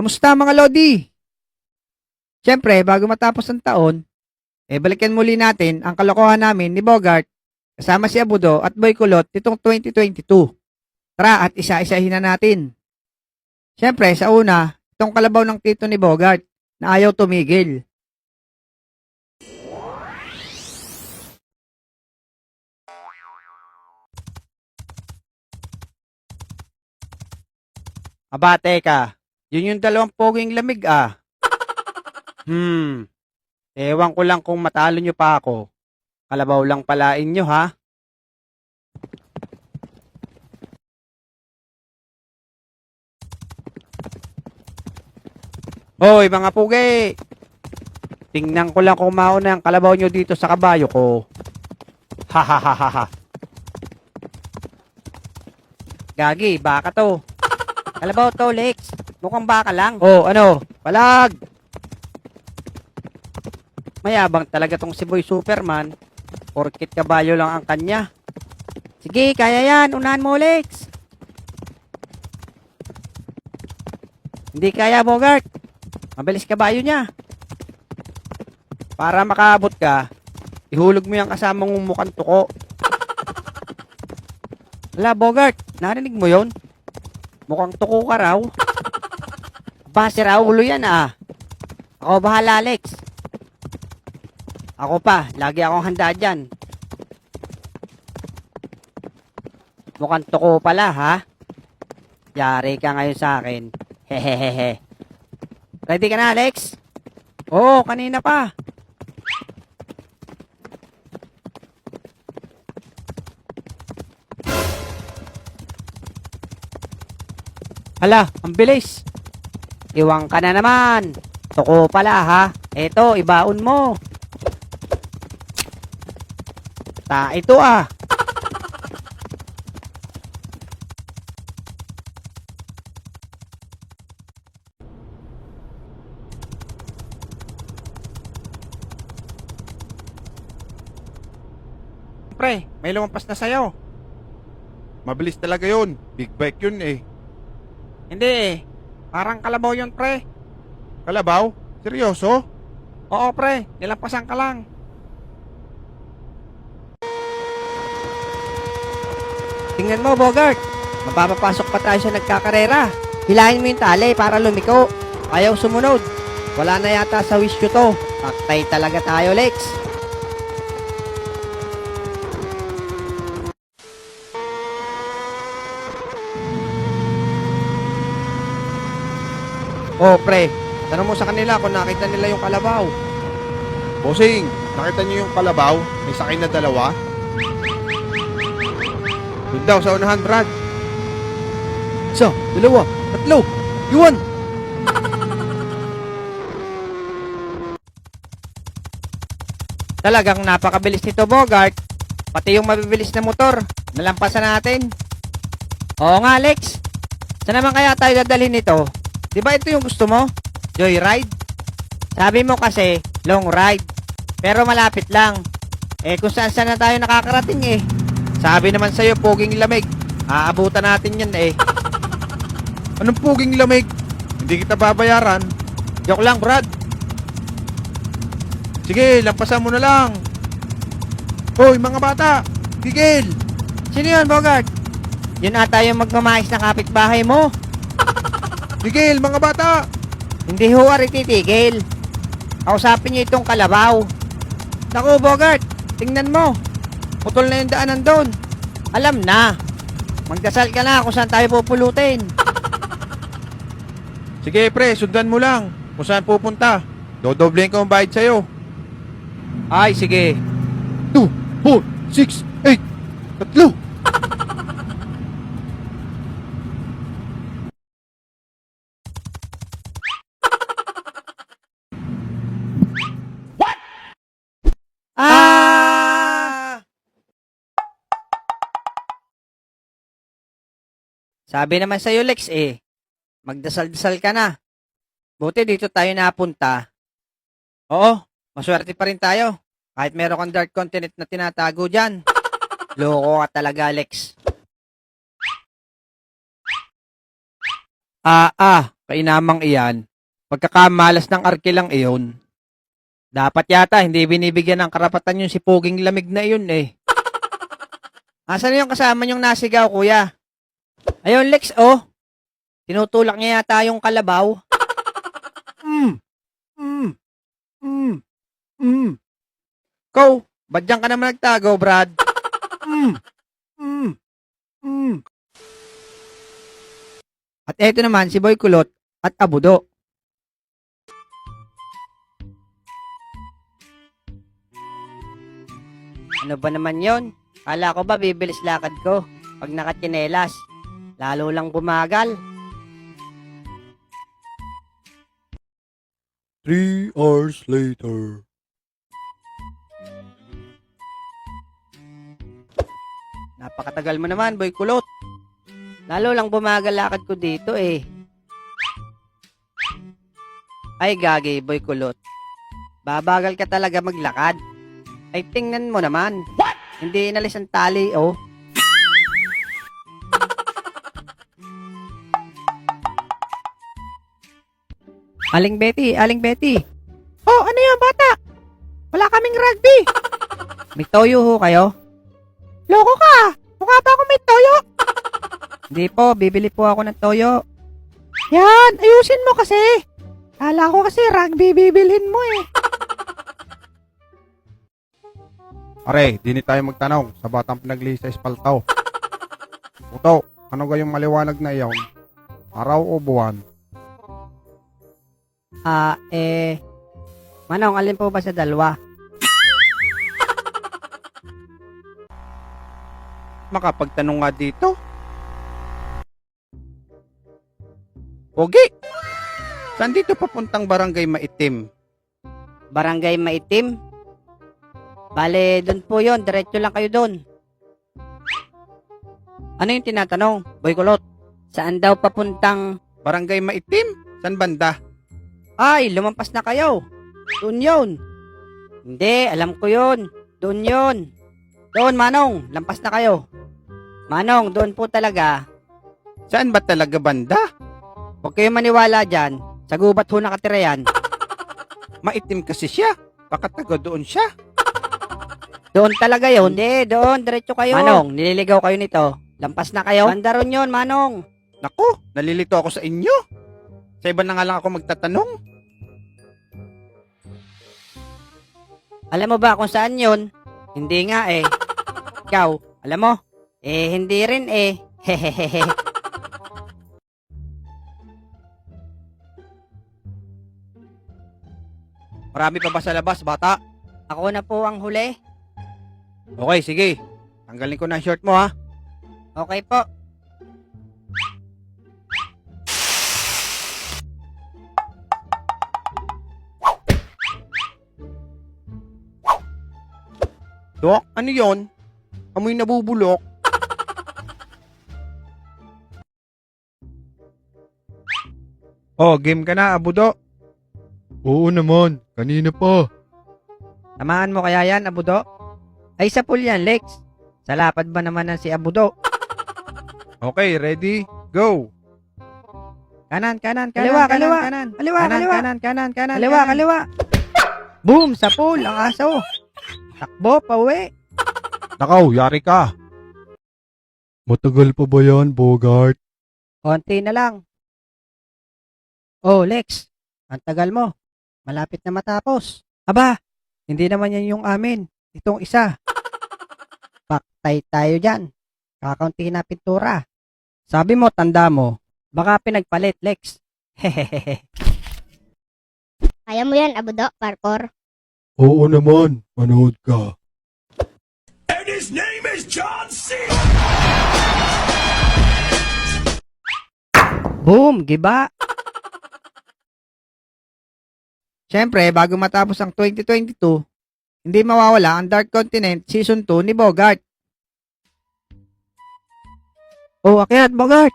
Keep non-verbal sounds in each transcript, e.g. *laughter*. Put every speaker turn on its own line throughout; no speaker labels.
Kamusta mga Lodi? Siyempre, bago matapos ang taon, eh balikan muli natin ang kalokohan namin ni Bogart kasama si Abudo at Boy Kulot nitong 2022. Tara at isa-isahin na natin. Siyempre, sa una, itong kalabaw ng tito ni Bogart na ayaw tumigil. Aba, teka. Yun yung dalawang poging lamig ah. *laughs* Hmm. Ewan ko lang kung matalo nyo pa ako. Kalabaw lang palain nyo ha. Hoy mga pugi! Tingnan ko lang kung mauna ang kalabaw nyo dito sa kabayo ko. Ha ha ha ha ha. Gagi, baka to. *laughs*
Kalabaw to, Lex. Mukhang baka lang.
Oh, ano? Palag! Mayabang talaga tong si Boy Superman. Porkit kabayo lang ang kanya.
Sige, kaya yan. Unahan mo, Lex.
Hindi kaya, Bogart. Mabilis kabayo niya. Para makaabot ka, ihulog mo yung kasama mong mukhang tuko. Wala, Bogart. Narinig mo yon? Mukhang tuko ka raw.
Base raw ulo yan, ah. Ako bahala, Lex.
Ako pa, lagi akong handa dyan. Mukhang tuko pala, ha? Yari ka ngayon sa akin. Hehehehe.
Ready ka na, Lex?
Oo, kanina pa. Hala, ang bilis. Iwang ka na naman. Tuko pala ha. Eto, ibaon mo. Ta, ito ah. Pre, may lumampas na sayo.
Mabilis talaga yun. Big bike yun eh.
Hindi eh. Parang kalabaw yun, pre.
Kalabaw? Seryoso?
Oo, pre. Nilampasan ka lang. Tingnan mo, Bogart. Mapapapasok pa tayo sa nagkakarera.
Hilahin mo yung tali para lumiko.
Ayaw sumunod. Wala na yata sa wish ko to. Paktay talaga tayo, Lex. Oh, pre. Tanong mo sa kanila kung nakita nila yung kalabaw.
Bossing, nakita niyo yung kalabaw? May sakay na dalawa? Doon daw sa unahan, Brad.
Isa, dalawa, tatlo, iwan. Talagang napakabilis nito, Bogart. Pati yung mabibilis na motor, nalampasan natin. Oo nga, Alex. Saan naman kaya tayo dadalhin nito? Di ba ito yung gusto mo? Joyride? Sabi mo kasi, long ride. Pero malapit lang. Eh kung saan saan na tayo nakakarating eh. Sabi naman sa'yo, poging lamig. Aabutan natin yan eh. *laughs*
Anong puging lamig? Hindi kita babayaran.
Joke lang, Brad.
Sige, lampasan mo na lang. Hoy, mga bata! Tigil!
Sino yun, Bogart? Yun ata yung magmamais na kapitbahay mo.
Tigil, mga bata!
Hindi ho ari titigil. Kausapin niyo itong kalabaw. Naku, Bogart, tingnan mo. Putol na yung daanan doon. Alam na. Magdasal ka na kung saan tayo pupulutin. *laughs*
Sige, pre, sundan mo lang. Kung saan pupunta. Dodoblein ko ang bayad sa'yo.
Ay, sige.
2, 4, 6, 8, tatlo!
Sabi naman sa'yo, Lex, eh. Magdasal-dasal ka na. Buti dito tayo napunta. Oo, maswerte pa rin tayo. Kahit meron kang dark continent na tinatago dyan. *laughs* Loko ka talaga, Lex. Ah, ah, kainamang iyan. Pagkakamalas ng arkilang iyon. Dapat yata hindi binibigyan ng karapatan yung si Puging lamig na iyon eh. *laughs* Asan yung kasama yung nasigaw, kuya? Ayun, Lex, oh. Tinutulak niya yata yung kalabaw. Hmm. Hmm. Hmm. Hmm. Ko, ba't diyan ka naman nagtago, Brad? Hmm. Hmm. Hmm. At eto naman si Boy Kulot at Abudo.
Ano ba naman yon? Kala ko ba bibilis lakad ko pag nakatsinelas? Lalo lang bumagal.
Three hours later.
Napakatagal mo naman, Boy Kulot.
Lalo lang bumagal lakad ko dito eh. Ay gagi, boy kulot. Babagal ka talaga maglakad. Ay tingnan mo naman. Hindi inalis ang tali, oh.
Aling Betty, Aling Betty. Oh, ano yan, bata? Wala kaming rugby. *laughs* May toyo ho kayo? Loko ka! Mukha pa ako may toyo. Hindi po, bibili po ako ng toyo. Yan, ayusin mo kasi. Kala ko kasi rugby bibilhin mo eh. *laughs*
Are, di ni tayo magtanong sa batang pinagli sa espaltaw. Puto, ano gayong maliwanag na iyon? Araw o buwan?
Ah, eh... Manong, alin po ba sa dalawa?
Makapagtanong nga dito. Pogi! Saan dito papuntang barangay maitim?
Barangay Maitim? Bale, doon po yon Diretso lang kayo doon.
Ano yung tinatanong, Boy Kulot?
Saan daw papuntang...
Barangay maitim? San banda?
Ay, lumampas na kayo. Doon yun. Hindi, alam ko yun. Doon yun. Doon, Manong. Lampas na kayo. Manong, doon po talaga.
Saan ba talaga banda?
Huwag kayo maniwala dyan. Sa gubat ho nakatira yan. *laughs*
Maitim kasi siya. Baka taga doon siya.
Doon talaga yun. Hindi, doon. Diretso kayo. Manong, nililigaw kayo nito. Lampas na kayo. Banda ron yun, Manong.
Naku, nalilito ako sa inyo. Sa iba na nga lang ako magtatanong.
Alam mo ba kung saan yun? Hindi nga eh. *laughs* Ikaw, alam mo? Eh, hindi rin eh. Hehehehe. *laughs*
Marami pa ba sa labas, bata?
Ako na po ang huli.
Okay, sige. Tanggalin ko na ang short mo, ha?
Okay po.
Dok, ano yon? Amoy nabubulok.
Oh, game ka na, Abudo? Oo naman, kanina pa.
Samahan mo kaya yan, Abudo? Ay, sa pool yan, Lex. Sa lapad ba naman ng si Abudo?
Okay, ready? Go!
Kanan, kanan, kanan,
Kaliwa,
kanan,
kaliwa.
kanan.
Kaliwa,
kanan,
kaliwa.
kanan, kanan, kanan,
Kaliwa,
kanan.
kaliwa.
Boom! Sa pool, ang aso. Takbo, pauwi.
Nakaw, yari ka. Matagal pa ba yan, Bogart?
Konti na lang. Oh, Lex. Ang tagal mo. Malapit na matapos. Aba, hindi naman yan yung amin. Itong isa. Paktay tayo dyan. Kakaunti na pintura. Sabi mo, tanda mo, baka pinagpalit, Lex. Hehehehe. *laughs*
Kaya mo yan, Abudo, parkour.
Oo naman, manood ka.
Boom! Giba! Siyempre, bago matapos ang 2022, hindi mawawala ang Dark Continent Season 2 ni Bogart. Oh, akyat, Bogart!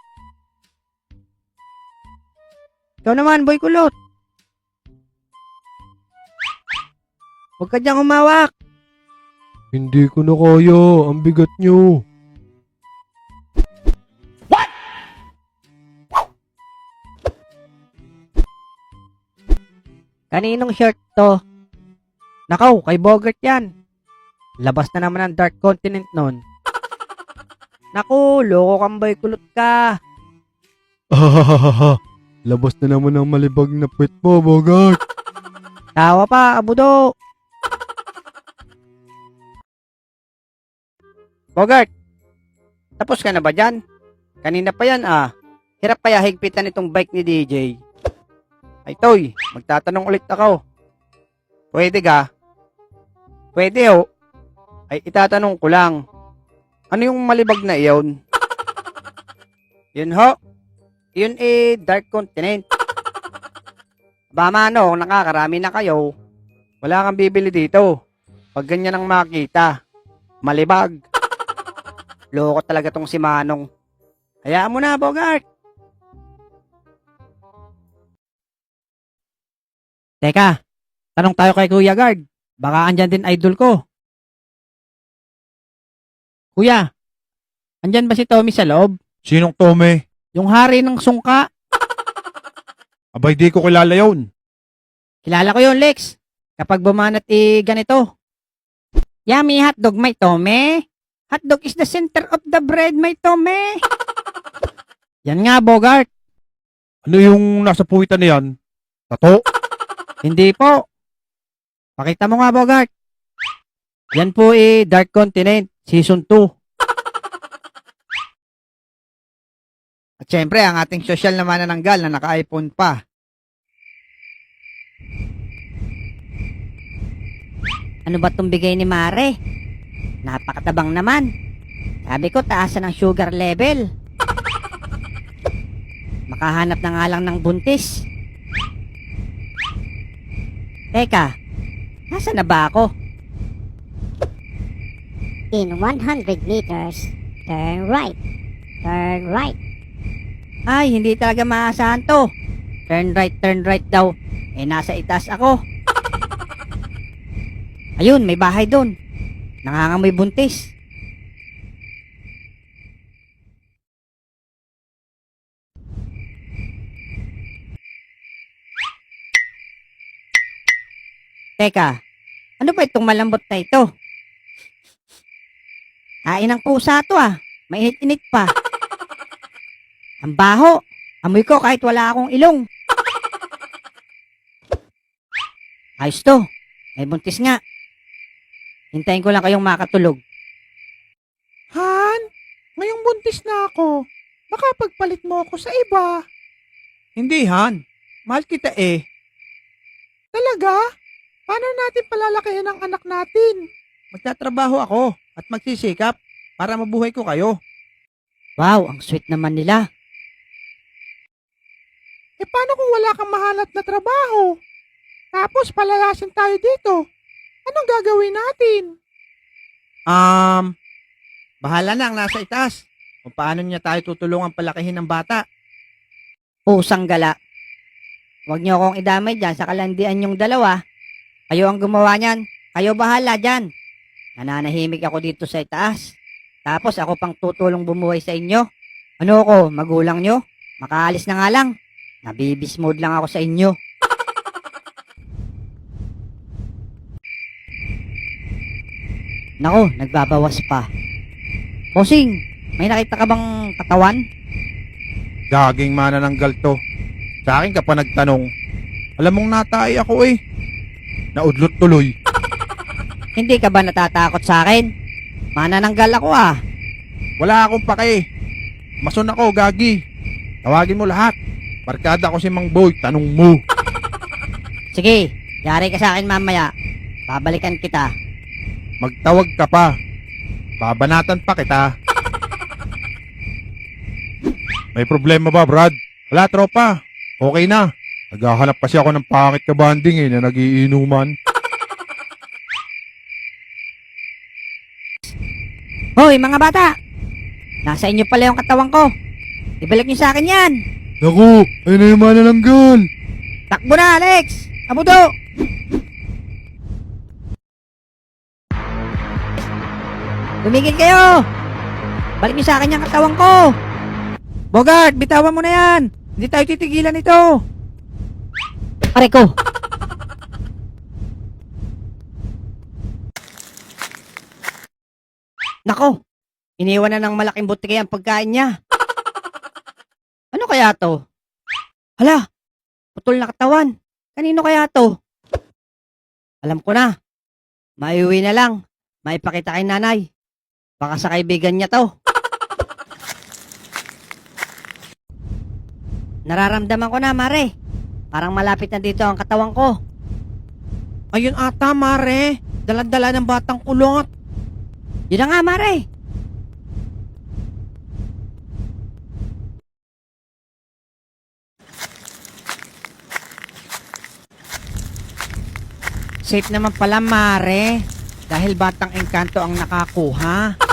Ikaw naman, Boy Kulot! Huwag ka diyang umawak.
Hindi ko na kaya. Ang bigat nyo. What?
Kaninong shirt to? Nakaw, kay Bogart yan. Labas na naman ang Dark Continent nun. Naku, loko kang bay kulot ka.
Ahahaha. Labas na naman ang malibag na puwit mo, Bogart.
Tawa pa, abudo.
Bogart, tapos ka na ba dyan? Kanina pa yan ah. Hirap kaya higpitan itong bike ni DJ. Ay Toy, magtatanong ulit ako. Pwede ga? Pwede ho. Ay itatanong ko lang. Ano yung malibag na iyon? Yun ho. Yun eh, Dark Continent. Ba manong, nakakarami na kayo. Wala kang bibili dito. Pag ganyan ang makita. Malibag. Loko talaga tong si Manong. Hayaan mo na, Bogart.
Teka, tanong tayo kay Kuya Guard. Baka andyan din idol ko. Kuya, andyan ba si Tommy sa loob?
Sinong Tome?
Yung hari ng sungka.
Abay, di ko kilala yun.
Kilala ko yun, Lex. Kapag bumanat eh, ganito. Yummy hotdog, may tome. Hotdog is the center of the bread, may tome. *laughs* Yan nga, Bogart.
Ano yung nasa puwitan na yan? Tato?
Hindi po. Pakita mo nga, Bogart. Yan po eh, Dark Continent, Season 2. *laughs*
At syempre, ang ating social na manananggal na naka-iPhone pa.
Ano ba itong bigay ni Mare? Napakatabang naman. Sabi ko, taasan ng sugar level. Makahanap na nga lang ng buntis. Teka, nasa na ba ako?
In 100 meters, turn right. Turn right.
Ay, hindi talaga maasahan to. Turn right, turn right daw. Eh, nasa itaas ako. Ayun, may bahay doon. Nangangamoy buntis. Teka, ano ba itong malambot na ito? Kain ng pusa to ah. Mainit-init pa. Ang baho. Amoy ko kahit wala akong ilong. Ayos to. May buntis nga. Hintayin ko lang kayong makatulog.
Han, ngayong buntis na ako. Baka pagpalit mo ako sa iba.
Hindi, Han. Mahal kita eh.
Talaga? Paano natin palalakihin ang anak natin?
Magtatrabaho ako at magsisikap para mabuhay ko kayo.
Wow, ang sweet naman nila.
Eh paano kung wala kang mahanap na trabaho? Tapos palalasin tayo dito. Anong gagawin natin?
Um, bahala na ang nasa itaas. Kung paano niya tayo tutulungan palakihin ng bata.
Pusang gala. Huwag niyo akong idamay dyan sa kalandian yung dalawa. Kayo ang gumawa niyan. Kayo bahala dyan. Nananahimik ako dito sa itaas. Tapos ako pang tutulong bumuhay sa inyo. Ano ako, magulang nyo? Makaalis na nga lang. Nabibis mode lang ako sa inyo. Nako, nagbabawas pa. Bossing, may nakita ka bang katawan?
Gaging manananggal to. Sa akin ka pa nagtanong. Alam mong natay ako eh. Naudlot tuloy. *laughs*
Hindi ka ba natatakot sa akin? Manananggal ako ah.
Wala akong pake. Mason ako, gagi. Tawagin mo lahat. Barkada ko si Mang Boy, tanong mo. *laughs*
Sige, yari ka sa akin mamaya. Babalikan kita.
Magtawag ka pa. Babanatan pa kita. May problema ba, Brad? Wala, tropa. Okay na. Naghahanap kasi ako ng pangit ka banding eh, na nagiinuman.
Hoy, mga bata! Nasa inyo pala yung katawan ko. Ibalik niyo sa akin yan.
Naku, ayun na yung manananggal.
Takbo na, Alex! Abudo! Tumigil kayo! Balik niyo sa akin yung katawan ko!
Bogart, bitawan mo na yan! Hindi tayo titigilan nito!
Pare ko! *laughs* Nako! Iniwan na ng malaking butike ang pagkain niya. *laughs* Ano kaya to? Hala! Putol na katawan. Kanino kaya to? Alam ko na. Maiuwi na lang. Maipakita kay nanay. Baka sa kaibigan niya to. Nararamdaman ko na, Mare. Parang malapit na dito ang katawan ko.
Ayun ata, Mare. Daladala ng batang kulot.
Yun na nga, Mare.
Safe naman pala, Mare. Dahil batang engkanto ang nakakuha.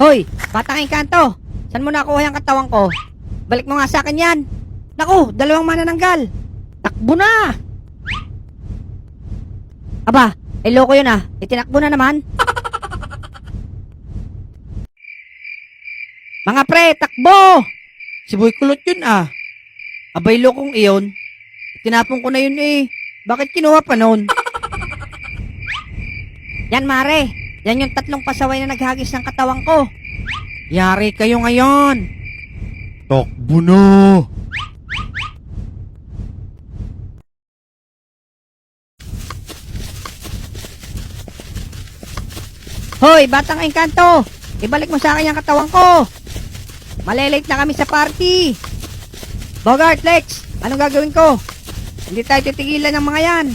Hoy, batang engkanto. Saan mo nakuha yung katawan ko? Balik mo nga sa akin yan. Naku, dalawang manananggal. Takbo na! Aba, ay loko yun ah. Itinakbo na naman. Mga pre, takbo!
Si Boy Kulot yun ah. Abay lokong iyon. Tinapon ko na yun eh. Bakit kinuha pa noon?
Yan mare, yan yung tatlong pasaway na naghagis ng katawan ko.
Yari kayo ngayon.
Takbo na!
Hoy, batang engkanto! Ibalik mo sa akin yung katawan ko! Malilate na kami sa party! Bogart, Lex! Anong gagawin ko? Hindi tayo titigilan ng mga yan.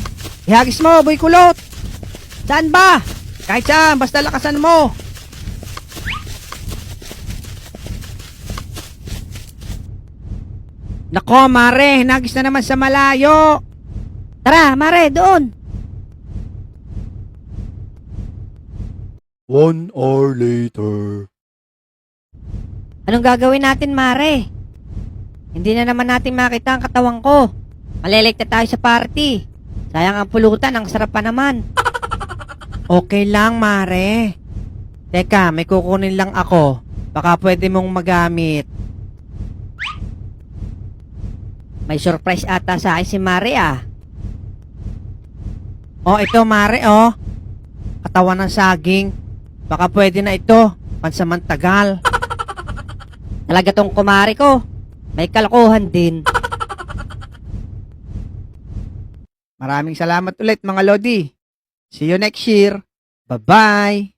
Ihagis mo, boy kulot! Saan ba?
Kahit saan, basta lakasan mo. Nako, Mare. Nagis na naman sa malayo.
Tara, mare, doon!
One hour later.
Anong gagawin natin, mare? Hindi na naman natin makita ang katawan ko. Malilate na tayo sa party. Sayang ang pulutan, ang sarap pa naman.
Okay lang, Mare. Teka, may kukunin lang ako. Baka pwede mong magamit.
May surprise ata sa akin si Mare ah.
Oh, ito, Mare, oh. Katawan ng saging. Baka pwede na ito. Pansamantagal.
Talaga tong kumari ko. May kalokohan din.
Maraming salamat ulit, mga Lodi. See you next year. Bye-bye.